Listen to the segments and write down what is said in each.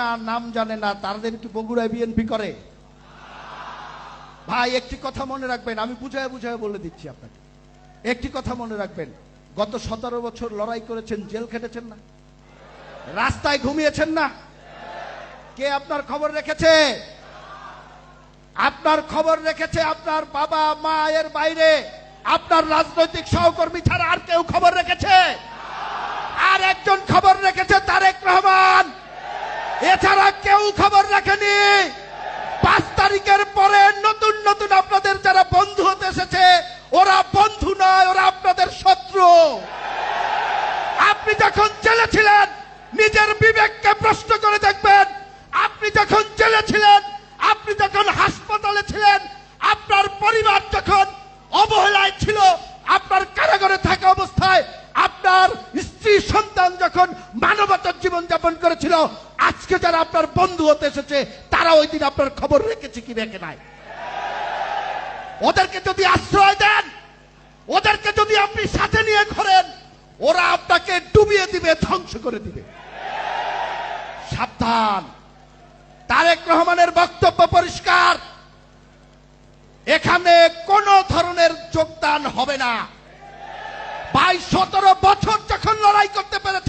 না, নাম জানে না তাদের কি বগুড়ায় বিএনপি করে। ভাই, একটি কথা মনে রাখবেন, আমি বুঝায় বুঝায় বলে দিচ্ছি আপনাকে। একটি কথা মনে রাখবেন, গত সতেরো বছর লড়াই করেছেন, জেল খেটেছেন না? রাস্তায় ঘুমিয়েছেন না? কে আপনার খবর রেখেছে? আপনার খবর রেখেছে আপনার বাবা, মা, এর বাইরে। আপনার রাজনৈতিক সহকর্মী ছাড়া আর কেউ খবর রেখেছে? আর একজন খবর এছাড়া কেউ খবর রাখেনি। পাঁচ তারিখের পরে নতুন নতুন আপনাদের যারা বন্ধু হতে এসেছে, ওরা বন্ধু নয়, ওরা আপনাদের শত্রু। আপনি যখন জেলে ছিলেন, নিজের বিবেককে প্রশ্ন করে দেখবেন, আপনি যখন জেলে ছিলেন, আপনি যখন হাসপাতালে ছিলেন, আপনার পরিবার যখন অবহেলায় ছিল, আপনার কারাগারে থাকা অবস্থায়, আপনার স্ত্রী সন্তান যখন মানবতার জীবন যাপন করেছিল আজকে যারা আপনার বন্ধু হতে এসেছে, তারা ওই দিন আপনার খবর রেখেছে কি রেখে নাই। ওদেরকে যদি আশ্রয় দেন, ওদেরকে যদি আপনি সাথে নিয়ে ঘোরেন, ওরা আপনাকে ডুবিয়ে দিবে, ধ্বংস করে দিবে। সাবধান। তারেক রহমানের বক্তব্য পরিষ্কার। এখানে কোন ধরনের যোগদান হবে না। বাইশ সতেরো বছর যখন লড়াই করতে পেরেছেন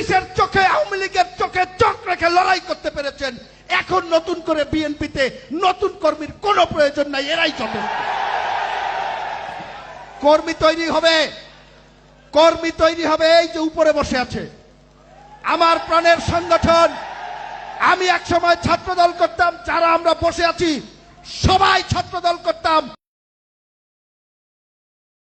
পুলিশের চোখে, আওয়ামী লীগের চোখে চোখ রেখে লড়াই করতে পেরেছেন। এখন নতুন করে বিএনপিতে নতুন কর্মীর কোনো প্রয়োজন নাই, এরাই যথেষ্ট কর্মী তৈরি হবে, কর্মী তৈরি হবে এই যে উপরে বসে আছে। আমার প্রাণের সংগঠন, আমি এক সময় ছাত্রদল করতাম, যারা আমরা বসে আছি, সবাই ছাত্রদল করতাম